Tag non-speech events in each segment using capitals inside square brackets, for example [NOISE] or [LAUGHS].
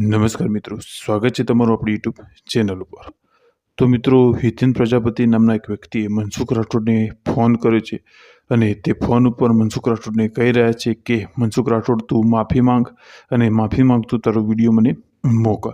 નમસ્કાર મિત્રો, સ્વાગત છે તમારું આપણી યુટ્યુબ ચેનલ ઉપર. તો મિત્રો, હિતેન પ્રજાપતિ નામના એક વ્યક્તિએ મનસુખ રાઠોડને ફોન કર્યો છે અને તે ફોન ઉપર મનસુખ રાઠોડને કહી રહ્યા છે કે, મનસુખ રાઠોડ, તું માફી માંગ અને માફી માંગ તું તારો વીડિયો મને મોકલ.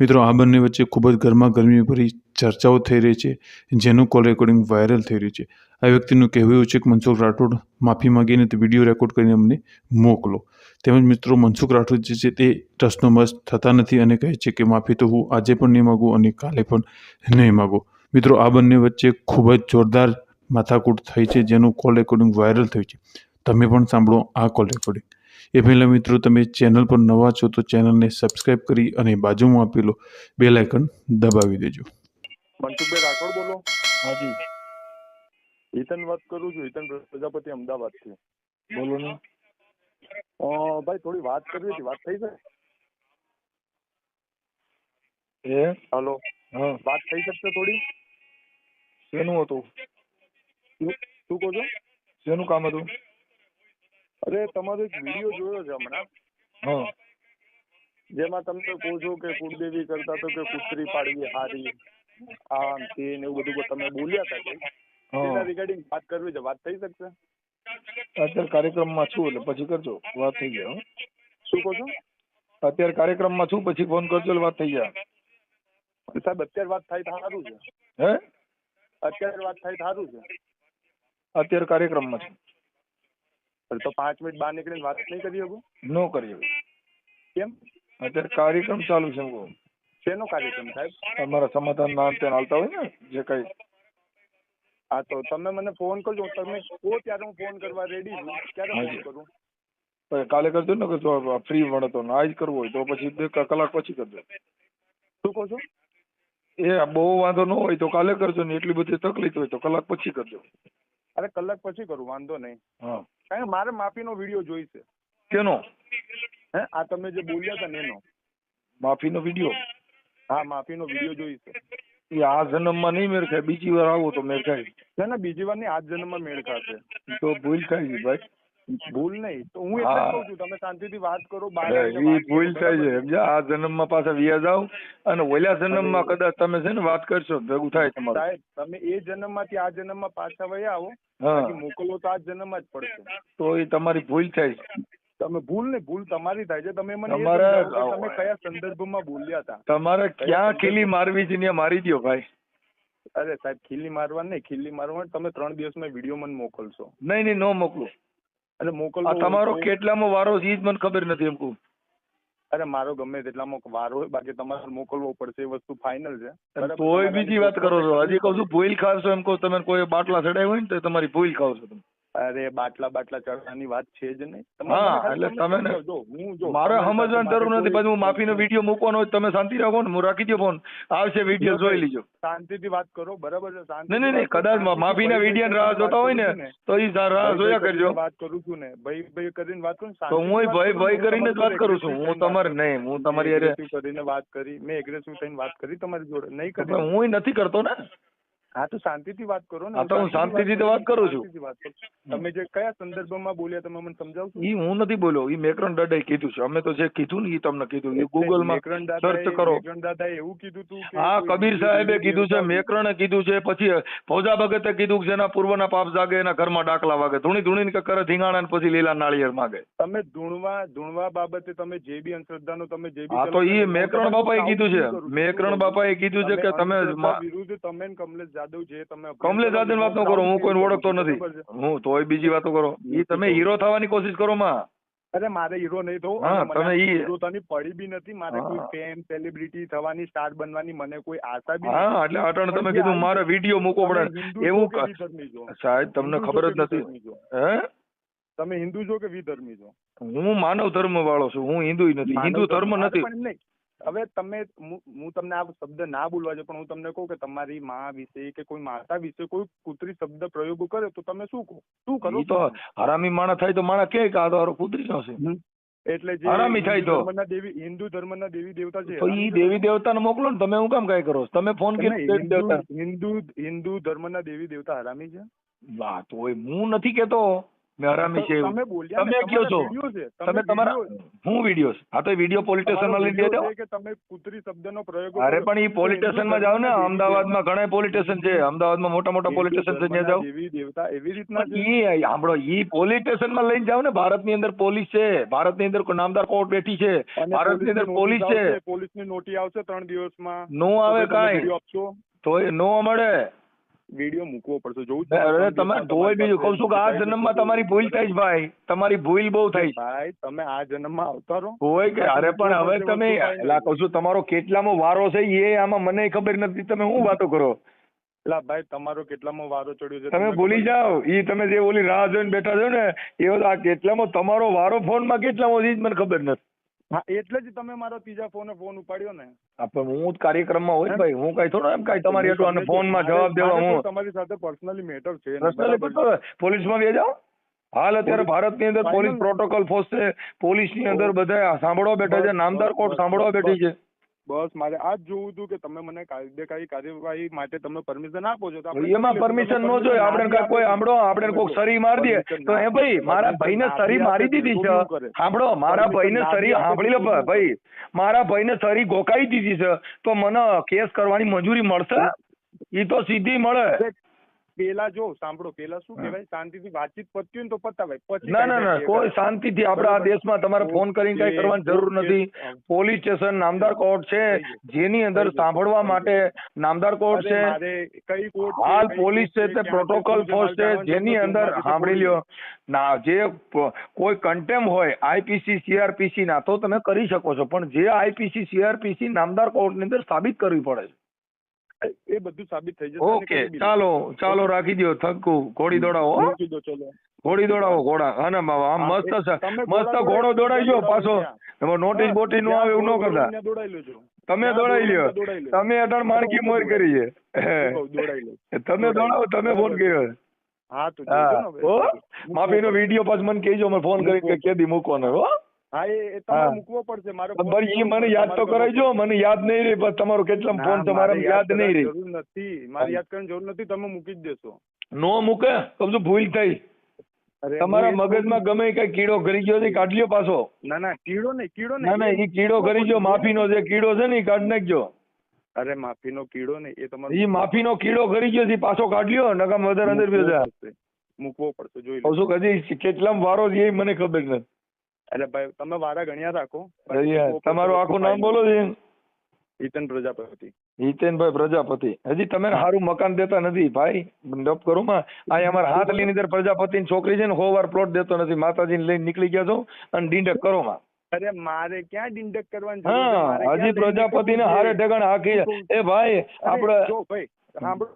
મિત્રો, આ બંને વચ્ચે ખૂબ જ ગરમા ગરમીભરી ચર્ચાઓ થઈ રહી છે, જેનું કોલ રેકોર્ડિંગ વાયરલ થઈ રહ્યું છે. આ વ્યક્તિનું કહેવું એવું છે કે, મનસુખ રાઠોડ, માફી માંગીને તે વીડિયો રેકોર્ડ કરીને અમને મોકલો. તેમજ મિત્રો, મનસુખ રાઠોડ જે છે તે ટ્રસ્ટનો મસ થતા નથી અને કહે છે કે, માફી તો હું આજે પણ નહીં માગું અને કાલે પણ નહીં માગું. મિત્રો, આ બંને વચ્ચે ખૂબ જ જોરદાર માથાકૂટ થઈ છે, જેનું કોલ રેકોર્ડિંગ વાયરલ થયું છે. તમે પણ સાંભળો આ કોલ રેકોર્ડિંગ એ પહેલાં મિત્રો તમે ચેનલ પર નવા છો તો ચેનલને સબસ્ક્રાઇબ કરી અને બાજુમાં આપેલો બેલ આઇકન દબાવી દેજો. મનસુખભાઈ રાઠોડ બોલો. હાજી હિતન વાત કરું છું. હિતન પ્રજાપતિ અમદાવાદથી. બોલો ને. ભાઈ થોડી વાત કરવી હતી. વાત થઈ છે? એ? હલો. હા. વાત થઈ શકશે થોડી? શેનું હતું? શું શું કહો છો? શેનું કામ હતું? અરે તમારો એક વીડિયો જોયો છે હમણાં. હા. જેમાં તમે કહો છો કે કુળદેવી કરતા તો કે કુતરી પાડવી હારી આમ તે ને એવું બધું તમે બોલ્યા હતા તેના રિગાર્ડિંગ વાત કરવી છે વાત થઈ શકશે? અત્યારે કાર્યક્રમમાં છું એટલે પછી કરજો વાત થઈ જાય હો. શું કહો છો? અત્યારે કાર્યક્રમમાં છું પછી ફોન કરજો એટલે વાત થઈ જાય. સાહેબ અત્યારે વાત થાય તો સારું છે. હે? અત્યારે વાત થાય તો સારું છે. અત્યારે કાર્યક્રમમાં છું. તો પાંચ મિનિટ બહાર નીકળીને વાત નહીં કરી શકું નો કરીએ. કેમ? અત્યારે કાર્યક્રમ ચાલુ છે શેનો કાર્યક્રમ સાહેબ? તમારા સમાધાન ના અંતે હાલતા હોય ને જે કઈ. હા તો તમે મને ફોન કરજો તમે કહો ત્યારે હું ફોન કરવા રેડી છું ક્યારે ફોન કરું. પછી કાલે કરજો ને કરજો ફ્રી મળે તો ને આજ કરવું હોય તો પછી બે કલાક પછી કરજો. શું કહો છો? એ બહુ વાંધો ન હોય તો કાલે કરજો ને એટલી બધી તકલીફ હોય તો કલાક પછી કરજો. અરે કલાક પછી કરું વાંધો નહીં. હા. કારણ કે મારે માફીનો વીડિયો જોઈશે. કેનો? હે? આ તમે જે બોલ્યા હતા ને એનો. માફીનો વીડિયો? હા માફીનો વીડિયો જોઈશે. એ આ જન્મમાં નહીં મેળ ખાય. બીજી વાર આવો તો મેળ ખાય. ના બીજી વાર નહીં આ જન્મમાં મેળ ખાશે. તો ભૂલ ખાઈ છે ભાઈ. ભૂલ નહીં. તો હું એટલે. કહું છું તમે શાંતિથી વાત કરો કરો, ભૂલ થાય છે? સમજ્યા? આ જન્મમાં પાછા વ્યાજ આવ અને ઓલા જન્મમાં કદાચ તમે છે ને વાત કરશો ભેગું થાય તમારું. સાહેબ તમે એ જન્મમાંથી આ જન્મમાં પાછા વયા આવો મોકલો તો આ જન્મમાં જ પડશે. તો એ તમારી ભૂલ થાય છે. તમે ભૂલ ને ભૂલ તમારી થાય છે. તમે મને એ તમે કયા સંદર્ભમાં બોલ્યા હતા? તમારે ક્યાં ખીલી મારવી છે ત્યાં મારી દ્યો ભાઈ. અરે સાહેબ ખીલી મારવા નહીં ખીલી મારવા તમે ત્રણ દિવસમાં વીડિયો મને મોકલશો. નહીં નહીં નો મોકલું. એટલે મોકલવો તમારો કેટલામો વારો છે ઈ જ મને ખબર નથી એમ કહું. અરે મારો ગમે તેટલામાં વારો હોય બાકી તમારે મોકલવો પડશે એ વસ્તુ ફાઇનલ છે. તોય બીજી વાત કરો છો. હજી કહું છું ભૂલ ખાવશો એમ કહું તમે કોઈ બાટલા ચડાવ્યા હોય ને તો તમારી ભૂલ ખાવ છો તમે. અરે બાટલા બાટલા ચડવાની વાત છે જ નહીં. હા, એટલે તમે ને- હું જો મારે સમજવાની જરૂર નથી પછી હું માફીનો વીડિયો મૂકવાનો તમે શાંતિ રાખો ને હું રાખી દો ફોન આવશે વીડિયો જોઈ લીજો. શાંતિથી વાત કરો બરાબર છે? શાંતિથી નહીં નહીં. કદાચ માફી માફીના વીડિયો રાહ જોતા હોય ને તો એ રાહ જોયા કરજો. વાત કરું છું ને ભાઈ ભાઈ કરીને વાત કરું તો હું ભાઈ ભાઈ કરીને જ વાત કરું છું હું તમારે નહીં હું તમારી કરીને વાત કરી મેં એગ્રેસિવ થઈને વાત કરી તમારી જોડે નહીં કરી હું નથી કરતો ને? હા તો શાંતિથી વાત કરો ને. તો હું શાંતિથી તો વાત કરું છું. તમે જે કયા સંદર્ભમાં બોલ્યા તમે મને સમજાવશો? ઈ હું નથી બોલ્યો ઈ મેકરણ દાદાએ કીધું છે. અમે તો જે કીધું ને ઈ તમને કીધું. ઈ ગૂગલમાં સર્ચ કરો. મેકરણ દાદાએ એવું કીધું તું હા કબીર સાહેબે કીધું છે દેવતા- કીધું છે પછી ફૌજા ભગતે કીધું કે જેના પૂર્વના પાપ જાગે એના ઘરમાં ડાકલા વાગે. ધૂણી ધૂણી કે કરે ધીંગાણા ને પછી લીલા નાળિયેર માગે. તમે ધૂણવા ધૂણવા બાબતે તમે જે બી અંધશ્રદ્ધાનો તમે જે બી હા તો ઈ મેકરણ બાપાએ કીધું છે. મેકરણ બાપાએ કીધું છે કે તમે વિરુદ્ધ તમે ને કમલેશ જાદવ જે તમે કમલેશ દાદા વાત ન કરો હું કોઈ ઓળખતો નથી. હું તોય બીજી વાતો કરો. એ તમે હીરો થવાની કોશિશ કરો માં. અરે મારે હીરો નહીં થવું તમે ઈ- હીરો થવાની પડી બી નથી મારે કોઈ. ફેમ સેલિબ્રિટી થવાની સ્ટાર બનવાની મને કોઈ આશા બી હા એટલે અટણ તમે કીધું મારે વીડિયો મૂકો પડે. એવું? સાહેબ તમને ખબર જ નથી. હે? તમે હિન્દુ છો કે વિધર્મી છો હું માનવ ધર્મ વાળો છું હું હિન્દુ નથી. હિન્દુ ધર્મ નથી. હવે તમે હું તમને આ શબ્દ ના બોલવા છે પણ હું તમને કહું કે તમારી માં વિશે કે કોઈ માતા વિશે કોઈ કુતરી શબ્દ પ્રયોગો કરે તો તમે શું કહો? શું કરો તો હરામી માણસ થાય તો માણસ કે આ તો કુતરી નો છે એટલે જે હરામી થાય તો. દેવી હિન્દુ ધર્મના દેવી દેવતા છે તો ઈ દેવી દેવતાને મોકલો ને તમે હું કામ કઈ કરો? તમે ફોન નહીં, દેવી દેવતા હિન્દુ હિન્દુ હિન્દુ ધર્મના દેવી દેવતા હરામી છે? વાત હોય હું નથી કેતો. મેં હરામી છે તમે બોલ્યા તમે કયો છો? તમે તમારા હું વીડિયો આ તો વીડિયો પોલીસ સ્ટેશનમાં વીડિયો જાઓ કે તમે કુતરી શબ્દનો પ્રયોગ અરે પણ ઈ પોલીસ તો સ્ટેશનમાં જાઓ ને અમદાવાદ અમદાવાદમાં ઘણા પોલીસ સ્ટેશન છે. અમદાવાદમાં મોટા મોટા પોલીસ સ્ટેશન છે ત્યાં જાવ જાઓ. દેવતા એવી રીતના ઈ સાંભળો ઈ પોલીસ સ્ટેશનમાં લઈને જાઓ ને ભારતની અંદર પોલીસ છે. ભારતની અંદર કોઈ નામદાર કોર્ટ બેઠી છે. ભારત ભારતની અંદર પોલીસ છે. પોલીસની પોલીસની નોટિસ આવશે ત્રણ દિવસમાં. નો આવે તો એ કાંઈ. વીડિયો આપશો નો મળે. વીડિયો મૂકવો પડશે. જોવું જ અરે તમે તોય બીજું કહું છું કે આ જન્મમાં તમારી ભૂલ થાય જ ભાઈ. તમારી ભૂલ બહુ થાય ભાઈ તમે આ જન્મમાં આવતા રહો. હોય કે અરે પણ હવે તમે. એલા કહું છું તમારો કેટલામો વારો છે એ આમાં મને ખબર નથી. તમે શું વાતો કરો? એલા ભાઈ તમારો કેટલામો વારો ચડ્યો છે તમે ભૂલી જાઓ. ઈ તમે જે ઓલી રાહ જોઈને બેઠા છો ને એ આ કેટલામાં તમારો વારો ફોનમાં કેટલામો છે ઈ જ મને ખબર નથી. હા એટલે જ તમે મારો ત્રીજા ફોને ફોન ઉપાડ્યો ને. પણ હું કાર્યક્રમમાં હોય ભાઈ હું કઈ થોડો એમ કઈ તમારી હાટુ અને ફોનમાં જવાબ દેવા હું તમારી સાથે પર્સનલી મેટર છે પર્સનલી પોલીસમાં બે જાઓ હાલ અત્યારે ભારતની અંદર પોલીસ પ્રોટોકોલ ફોર્સ છે પોલીસની અંદર બધા સાંભળવા બેઠા છે નામદાર કોર્ટ સાંભળવા બેઠી છે. બસ મારે આ જ જોવું હતું કે તમે મને કાયદેકારી કાર્યવાહી માટે તમે પરમિશન આપો છો એમાં પરમિશન નો ન જોઈએ આપણે કોઈ સાંભળો આપણે કોઈક સરી મારી દે. તો ના એ ભાઈ મારા ભાઈ ભાઈને ના સરી મારી દીધી છે. સાંભળો મારા ભાઈ ભાઈને ના સરી સાંભળી લો ભાઈ. મારા ભાઈને સરી ગોકાઈ દીધી છે. તો મને કેસ કરવાની મંજૂરી મળશે? ઈ તો સીધી મળે. પેલા જો સાંભળો પેલા શું કહેવાય? શાંતિથી વાતચીત પતી હોય તો પતાવાય. પછી ના ના ના કોઈ શાંતિથી આપણા આ દેશમાં તમારે ફોન કરીને કઈ કરવાની જરૂર નથી. પોલીસ સ્ટેશન નામદાર કોર્ટ છે જેની અંદર સાંભળવા માટે નામદાર કોર્ટ છે. કઈ કોર્ટ હાલ પોલીસ છે? તે પ્રોટોકોલ ફોર્સ છે જેની અંદર સાંભળી લ્યો. ના જે કોઈ કન્ટેમ હોય આઈપીસી સીઆરપીસી ના તો તમે કરી શકો છો. પણ જે આઈપીસી સીઆરપીસી નામદાર કોર્ટની અંદર સાબિત કરવી પડે છે. એ બધું સાબિત થઈ જશે ઓકે ચાલો ચાલો રાખી દો થકું. ઘોડી દોડાવો હો. મૂકી દો ચલો. ઘોડી દોડાવો ઘોડા. અને બાબા આમ મસ્ત છે મસ્ત ઘોડો દોડાઈ ગયો પાછો. એમાં નોટિસ હા, બોટિસ નો આવે એવું ન કરતા. તમે દોડાઈ લ્યો. તમે અઢાર માણકી મોર કરી છે તમે દોડાવો તમે ફોન કર્યો. હા તો માફી નો હો. વીડિયો પાછ મને કહેજો મને ફોન કરી કે કેદી મૂકવાનો હો. હા એ એ તમારે મૂકવો પડશે. મારો ફોન બરી મને યાદ તો કરાવજો મને યાદ નહીં રહી પણ તમારો કેટલા ફોન તમારે યાદ નહીં રહી. જરૂર નથી. મારે યાદ કરવાની જરૂર નથી તમે મૂકી જ દેશો. નો મૂકે સમજો ભૂલ થઈ. તમારા એ મગજમાં ગમે કઈ કીડો ઘરી ગયો છે કાઢ લ્યો પાછો. ના ના કીડો નહીં કીડો ના નહીં. ના એ કીડો ઘરી ગયો માફીનો જે કીડો છે ને એ કાઢ નાખજો. અરે માફીનો કીડો નહીં એ તમારે માફી માફીનો કીડો ઘરી ગયો છે પાછો કાઢ લ્યો નકા વધારે અંદર બેસા. મૂકવો પડશે. જોઈ લો. શું કદી કેટલામ વારો છે એ મને ખબર નથી. અરે ભાઈ તમે વારા ગણ્યા રાખો તમારું આખું નામ બોલો છે હિતન પ્રજાપતિ. હિતેનભાઈ પ્રજાપતિ. હજી તમે સારું મકાન દેતા નથી. ભાઈ ડપ કરો માં. આ અમારા હાથ [LAUGHS] લઈને અંદર પ્રજાપતિની છોકરી છે ને હોવાર પ્લોટ દેતો નથી. માતાજીને લઈને નીકળી ગયા છો અને ડીંડક કરો માં. અરે મારે ક્યાં ડિંડક કરવાની હા હજી પ્રજાપતિ ને હારે ઢગણ હાકી એ ભાઈ આપડે જો ભાઈ સાંભળો.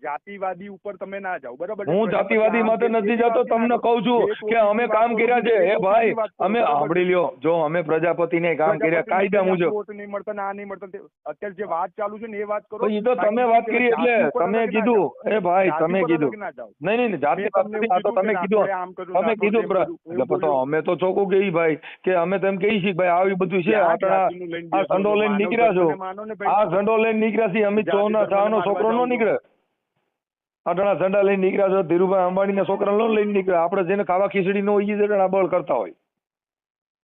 જાતિવાદી ઉપર તમે ના જાઓ બરાબર હું જાતિવાદી માટે નથી જતો તમને કહું છું કે અમે કામ કર્યા છે એ ભાઈ અમે સાંભળી લ્યો જો અમે પ્રજાપતિને કામ કર્યા કાયદા મુજબ. વોટ નહીં મળતા ના નહીં મળતા અત્યારે જે વાત ચાલુ છે ને એ વાત કરો. એ તો તમે વાત કરી એટલે તમે કીધું એ ભાઈ તમે કીધું. ના. નહીં નહીં જાતિ આ તો તમે કીધું. તમે કીધું એટલે પછી અમે તો ચોખ્ખું કહી ભાઈ કે અમે તેમ કહી છીએ ભાઈ આવી બધું છે આ આટલા જાતિનું લઈને આ સંડો લઈને નીકળ્યા છો. ને. આ સંડો લઈને નીકળ્યા છીએ અમિત ચૌહાણ છોકરો નો નીકળે. અટાણા સંડા લઈને નીકળ્યા છો ધીરુભાઈ અંબાણીના છોકરા નો લઈને નીકળ્યા. આપણે જેને ખાવા ખીચડી નો ઈ જણા બળ કરતા હોય.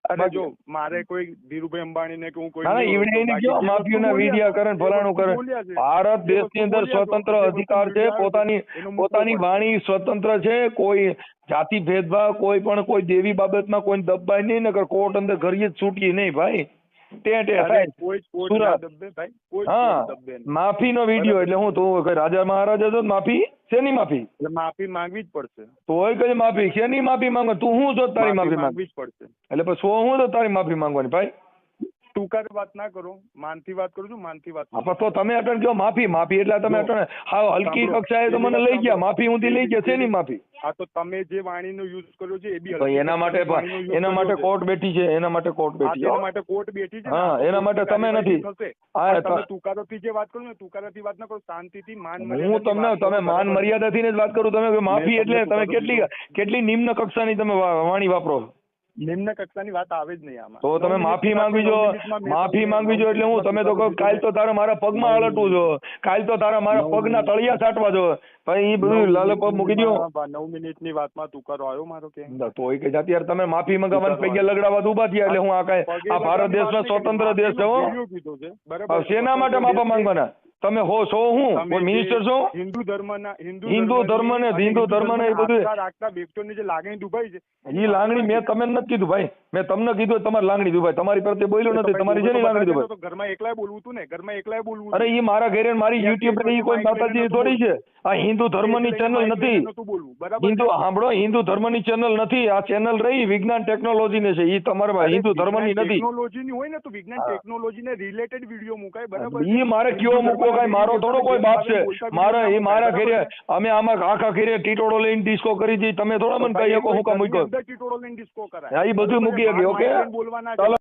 અરે જો મારે કોઈ ધીરુભાઈ અંબાણીને કે હું કોઈ ના ઈવડે એની કયો? માફીઓના વિડિયા કરે ફલાણું કરે. ભારત દેશની અંદર સ્વતંત્ર અધિકાર છે પોતાની પોતાની વાણી સ્વતંત્ર છે કોઈ જાતિ ભેદભાવ કોઈ પણ કોઈ દેવી બાબતમાં કોઈ દબાઈ નહીં નકર કોર્ટ અંદર ઘડીએ જ છૂટીએ નહીં ભાઈ. સુરત. ના વીડિયો એટલે હું તું રાજા મહારાજા છો માફી? શેની માફી? એટલે માફી માંગવી જ પડશે. તોય કઈ માફી? શેની માફી માંગો? તું હું છો તારી માફી માંગવી જ પડશે. એટલે પછી હું તો તારી માફી માંગવાની ભાઈ? ટૂંકારે વાત ના કરો માનથી વાત કરું છું માનથી વાત હા, તો તમે અટણ કયો માફી માફી એટલે તમે અટણ હા હલકી કક્ષાએ તો મને લઈ ગયા માફી ઊંધી લઈ ગયા શેની માફી? હા તો તમે જે વાણીનો યુઝ કર્યો છે એ બી એના માટે એના માટે કોર્ટ બેઠી છે એના માટે કોર્ટ બેઠી છે છે. માટે કોર્ટ બેઠી છે હા, એના માટે તમે નથી. હા, તમે તુકારોથી જે વાત કરો ને તુકારોથી વાત ના કરો શાંતિથી માન હું તમને તમે માન? મર્યાદાથી જ વાત કરું તમે માફી એટલે તમે કેટલી કેટલી નિમ્ન કક્ષાની તમે વાણી વાપરો? છો નિમ્ન કક્ષાની વાત આવે જ નહીં આમાં. તો તમે માફી માંગવી જો માફી માંગવી જો એટલે હું તમે તો કહો કાલ તો તારા મારા પગમાં અલટવું જો કાલ તો તારા મારા પગના તળિયા છાંટવા જો. ભાઈ એ બધું લાલપો મૂકી દો નવ મિનિટની વાતમાં તું કરો આવ્યો મારો કે? તો એ કે જાતી યાર તમે માફી મંગાવવા પગે લગડાવવા ઊભા થયા એટલે હું આ કઈ આ ભારત દેશનો સ્વતંત્ર દેશ છે. હો શેના માટે માફા માંગવાના? તમે હો છો હું? મિનિસ્ટર છો? હિન્દુ ધર્મના હિન્દુ હિન્દુ ધર્મ ને હિન્દુ ધર્મને એ બધું રાખતા વ્યક્તિઓની જે લાગણી દુભાઈ છે એ લાગણી મેં તમે નથી કીધું ભાઈ. મેં તમને કીધું તમારી લાગણી દુભાઈ. તમારી પ્રત્યે બોલ્યો નથી તમારી જેની લાગણી દુભાઈ. ઘરમાં એકલાય બોલવું તું ને ઘરમાં એકલાય બોલવું અરે એ મારા ઘરે મારી યુટ્યુબ પર ઈ કોઈ માતાજી થોડી છે. આ હિન્દુ ધર્મની ચેનલ નથી. હિન્દુ સાંભળો હિન્દુ ધર્મની ચેનલ નથી. આ ચેનલ રહી વિજ્ઞાન ટેકનોલોજી ને છે. એ તમારા હિન્દુ ધર્મની નથી. નથી ટેકનોલોજીની હોય ને તો વિજ્ઞાન ટેકનોલોજી ને રિલેટેડ વીડિયો મુકાય બરાબર ઈ મારે કયો મૂકો કાંઈ મારો થોડો કોઈ બાપ છે. મારે એ મારા ઘેરે અમે આમાં આખા ઘેરે ટીટોળો લઈને ડિસ્કો કરી હતી. તમે થોડા મને કહી શકો હું કામ મૂક્યો. ટીટોળો લઈને ડિસ્કો કરાય. હા, ઈ બધું મૂકી શકે, ઓકે? બોલવાના